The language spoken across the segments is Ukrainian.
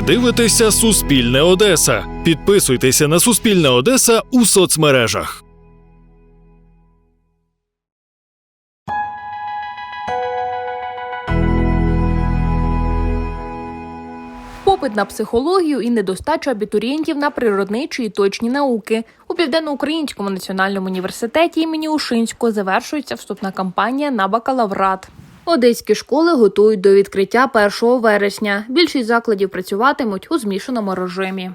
Ви дивитеся Суспільне Одеса. Підписуйтеся на Суспільне Одеса у соцмережах. Попит на психологію і недостача абітурієнтів на природничі і точні науки. У Південноукраїнському національному університеті імені Ушинського завершується вступна кампанія на бакалаврат. Одеські школи готують до відкриття 1 вересня. Більшість закладів працюватимуть у змішаному режимі.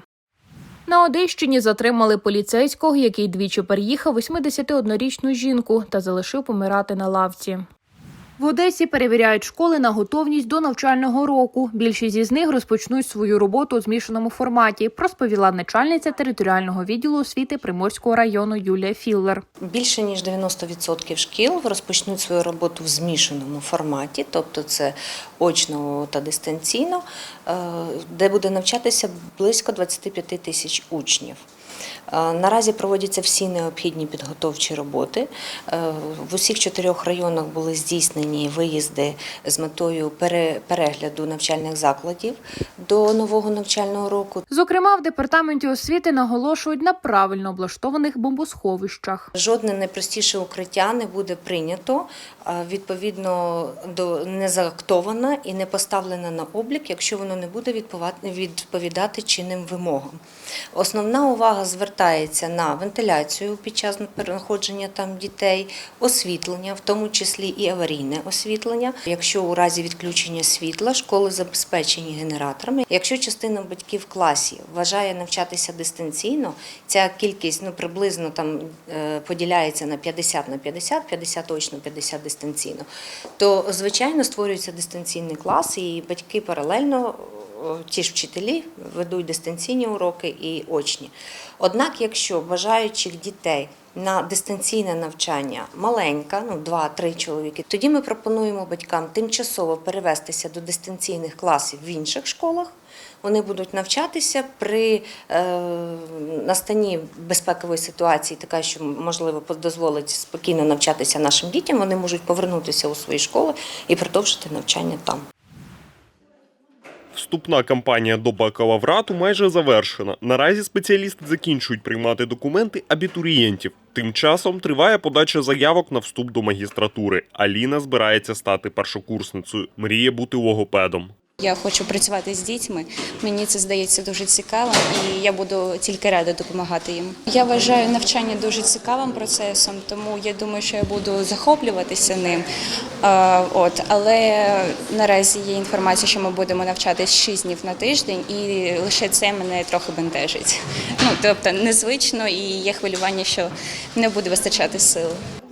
На Одещині затримали поліцейського, який двічі переїхав 81-річну жінку та залишив помирати на лавці. В Одесі перевіряють школи на готовність до навчального року. Більшість із них розпочнуть свою роботу у змішаному форматі, розповіла начальниця територіального відділу освіти Приморського району Юлія Філлер. Більше ніж 90% шкіл розпочнуть свою роботу в змішаному форматі, тобто це очно та дистанційно, е, де буде навчатися близько 25 тисяч учнів. Е, Наразі проводяться всі необхідні підготовчі роботи. Е, В усіх чотирьох районах були здійснені виїзди з метою перегляду навчальних закладів до нового навчального року. Зокрема, в департаменті освіти наголошують на правильно облаштованих бомбосховищах. Жодне найпростіше укриття не буде прийнято відповідно до не заактовано і не поставлено на облік, якщо воно не буде відповідати чинним вимогам. Основна увага звертається на вентиляцію під час переходження там дітей, освітлення, в тому числі і аварійне освітлення. Якщо у разі відключення світла школи забезпечені генераторами. Якщо частина батьків в класі вважає навчатися дистанційно, ця кількість ну приблизно там е, поділяється на 50 на 50, 50 точно, 50 дистанційно, то звичайно створюється дистанційний клас, і батьки паралельно. Ті ж вчителі ведуть дистанційні уроки і очні. Однак, якщо бажаючих дітей на дистанційне навчання маленька, ну 2-3 чоловіки, тоді ми пропонуємо батькам тимчасово перевестися до дистанційних класів в інших школах. Вони будуть навчатися при е, настанні безпекової ситуації, така що можливо дозволить спокійно навчатися нашим дітям. Вони можуть повернутися у свої школи і продовжити навчання там. Вступна кампанія до бакалаврату майже завершена. Наразі спеціалісти закінчують приймати документи абітурієнтів. Тим часом триває подача заявок на вступ до магістратури. Аліна збирається стати першокурсницею, мріє бути логопедом. Я хочу працювати з дітьми. Мені це здається дуже цікавим, і я буду тільки рада допомагати їм. Я вважаю навчання дуже цікавим процесом, тому я думаю, що я буду захоплюватися ним. От, але наразі є інформація, що ми будемо навчатись 6 днів на тиждень, і лише це мене трохи бентежить. Ну тобто незвично, і є хвилювання, що не буде вистачати сил.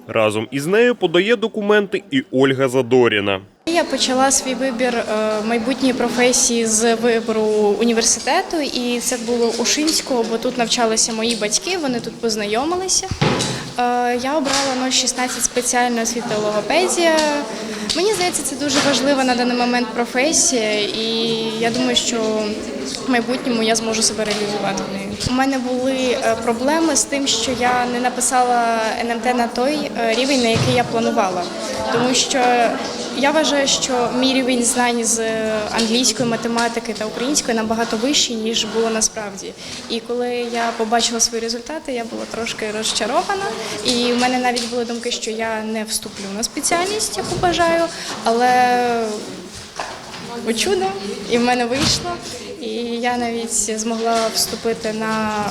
Разом із нею подає документи і Ольга Задоріна. Я почала свій вибір е, майбутньої професії з вибору університету, і це було у Шинського, бо тут навчалися мої батьки, вони тут познайомилися. Е, Я обрала 016 спеціальна освіта логопедія. Мені здається, це дуже важлива на даний момент професія, і я думаю, що в майбутньому я зможу себе реалізувати. У мене були е, проблеми з тим, що я не написала НМТ на той рівень, на який я планувала, тому що я вважаю, що мій рівень знань з англійської математики та української набагато вищий, ніж було насправді. І коли я побачила свої результати, я була трошки розчарована. І в мене навіть були думки, що я не вступлю на спеціальність, яку бажаю, але о чудо, і в мене вийшло. І я навіть змогла вступити на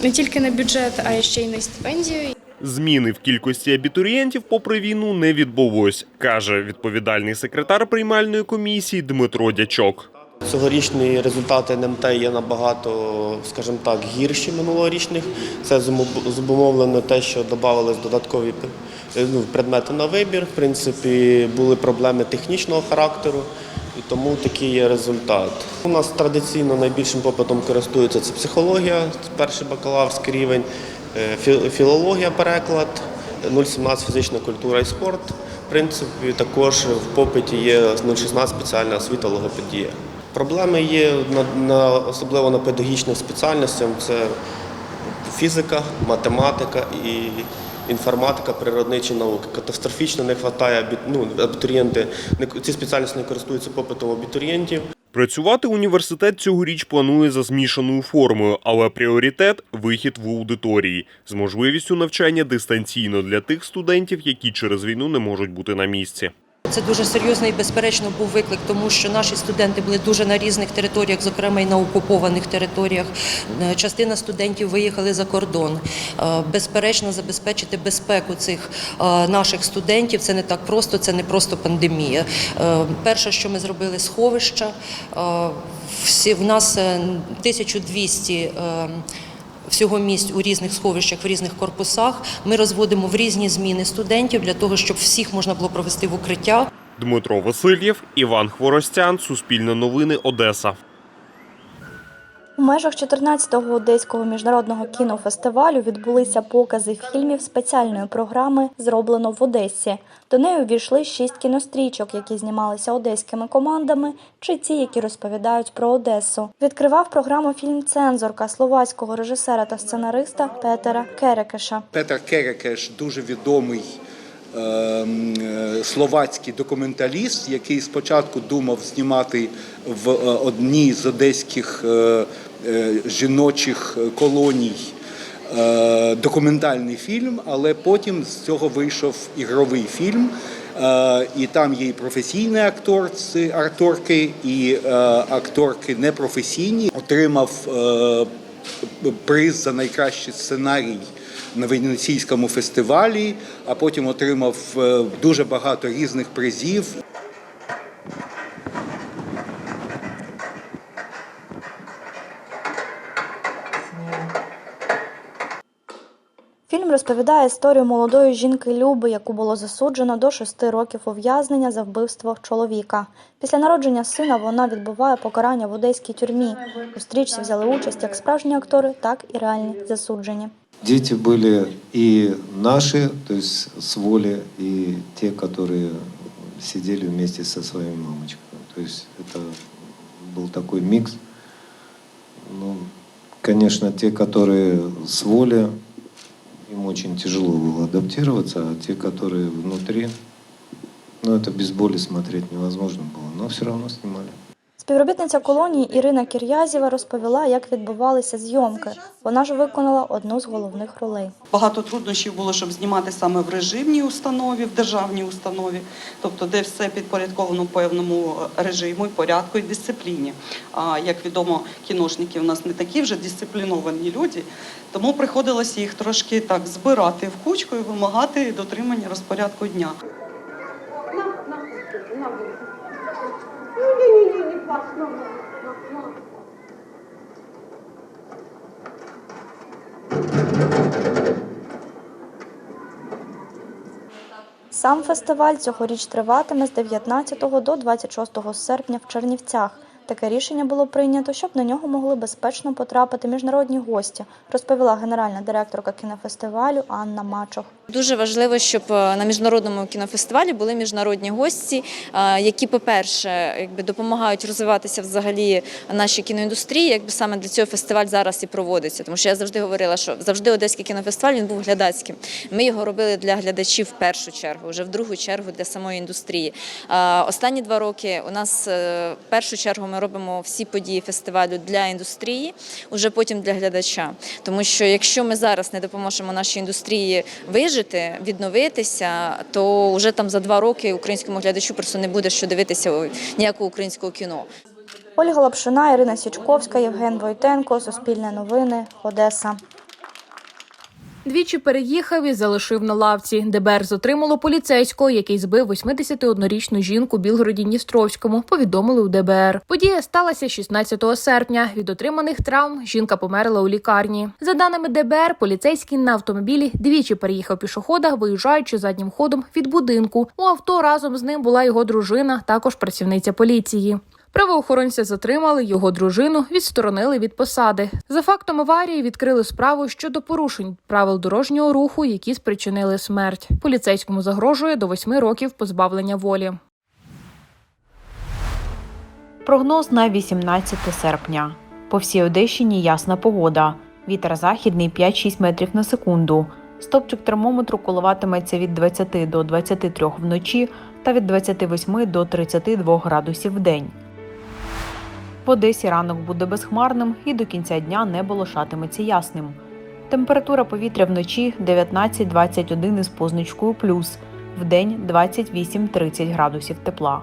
е, не тільки на бюджет, а ще й на стипендію. Зміни в кількості абітурієнтів попри війну не відбулось, каже відповідальний секретар приймальної комісії Дмитро Дячок. Цьогорічні результати НМТ є набагато, скажімо так, гірші минулорічних. Це зумов- зумовлено те, що додавались додаткові ну, предмети на вибір. В принципі, були проблеми технічного характеру, і тому такий є результат. У нас традиційно найбільшим попитом користується це психологія, перший бакалаврський рівень, філологія, переклад, 0,17 фізична культура і спорт. В принципі, також в попиті є 0,16 спеціальна освіта логопедія. Проблеми є на, на особливо на педагогічних спеціальностях. Це фізика, математика і інформатика, природничі науки. Катастрофічно не вистачає ну, абітурієнти. Ці спеціальності не користуються попитом абітурієнтів. Працювати університет цьогоріч планує за змішаною формою, але пріоритет вихід в аудиторії з можливістю навчання дистанційно для тих студентів, які через війну не можуть бути на місці. Це дуже серйозний, безперечно, був виклик, тому що наші студенти були дуже на різних територіях, зокрема і на окупованих територіях. Е, Частина студентів виїхали за кордон. Е, Безперечно, забезпечити безпеку цих е, наших студентів це не так просто, це не просто пандемія. Перше, що ми зробили, сховища. Всі в нас е, 1200 е, всього місць у різних сховищах, в різних корпусах. Ми розводимо в різні зміни студентів для того, щоб всіх можна було провести в укриття. Дмитро Васильєв, Іван Хворостян, Суспільне новини, Одеса. У межах 14-го одеського міжнародного кінофестивалю відбулися покази фільмів спеціальної програми Зроблено в Одесі. До неї увійшли шість кінострічок, які знімалися одеськими командами, чи ті, які розповідають про Одесу. Відкривав програму фільм Цензорка словацького режисера та сценариста Петера Керекеша. Петер Керекеш дуже відомий е, м, е, словацький документаліст, який спочатку думав знімати в е, одній з одеських е, жіночих колоній е, документальний фільм, але потім з цього вийшов ігровий фільм. Е, І там є і професійний актор, це акторки, і е, акторки непрофесійні. Отримав е, приз за найкращий сценарій на Венеційському фестивалі, а потім отримав е, дуже багато різних призів. Фільм розповідає історію молодої жінки Люби, яку було засуджено до шести років ув'язнення за вбивство чоловіка. Після народження сина вона відбуває покарання в одеській тюрмі. У стрічці взяли участь як справжні актори, так і реальні засуджені. Дети были и наши, то есть с воли, и те, которые сидели вместе со своей мамочкой. То есть это был такой микс. Ну, конечно, те, которые с воли, им очень тяжело было адаптироваться, а те, которые внутри, ну, это без боли смотреть невозможно было, но все равно снимали. Співробітниця колонії Ірина Кір'язєва розповіла, як відбувалися зйомки. Вона ж виконала одну з головних ролей. Багато труднощів було, щоб знімати саме в режимній установі, в державній установі, тобто де все підпорядковано певному режиму, і порядку і дисципліні. А як відомо, кіношники у нас не такі вже дисципліновані люди, тому приходилося їх трошки так збирати в кучку і вимагати дотримання розпорядку дня. Сам фестиваль цьогоріч триватиме з 19 до 26 серпня в Чернівцях. Таке рішення було прийнято, щоб на нього могли безпечно потрапити міжнародні гості, розповіла генеральна директорка кінофестивалю Анна Мачох. Дуже важливо, щоб е, на міжнародному кінофестивалі були міжнародні гості, е, які, по-перше, допомагають розвиватися взагалі нашій кіноіндустрії. Якби саме для цього фестиваль зараз і проводиться. Тому що я завжди говорила, що завжди одеський кінофестиваль він був глядацьким. Ми його робили для глядачів в першу чергу, вже в другу чергу для самої індустрії. Е, Останні два роки у нас в першу чергу ми робимо всі події фестивалю для індустрії, уже потім для глядача. Тому що якщо ми зараз не допоможемо нашій індустрії вижити, відновитися, то вже там за два роки українському глядачу просто не буде що дивитися ніякого українського кіно. Ольга Лапшина, Ірина Січковська, Євген Войтенко, Суспільне новини, Одеса. Двічі переїхав і залишив на лавці. ДБР затримало поліцейського, який збив 81-річну жінку Білгороді-Дністровському. Повідомили у ДБР. Подія сталася 16 серпня. Від отриманих травм жінка померла у лікарні. За даними ДБР, поліцейський на автомобілі двічі переїхав пішохода, виїжджаючи заднім ходом від будинку. У авто разом з ним була його дружина, також працівниця поліції. Правоохоронця затримали його дружину, відсторонили від посади. За фактом аварії відкрили справу щодо порушень правил дорожнього руху, які спричинили смерть. Поліцейському загрожує до восьми років позбавлення волі. Прогноз на 18 серпня. По всій Одещині ясна погода. Вітер західний 5-6 метрів на секунду. Стопчик термометру коливатиметься від 20 до 23 вночі та від 28 до 32 градусів в день. В Одесі ранок буде безхмарним і до кінця дня небо лишатиметься ясним. Температура повітря вночі 19-21 із позначкою плюс, вдень 28-30 градусів тепла.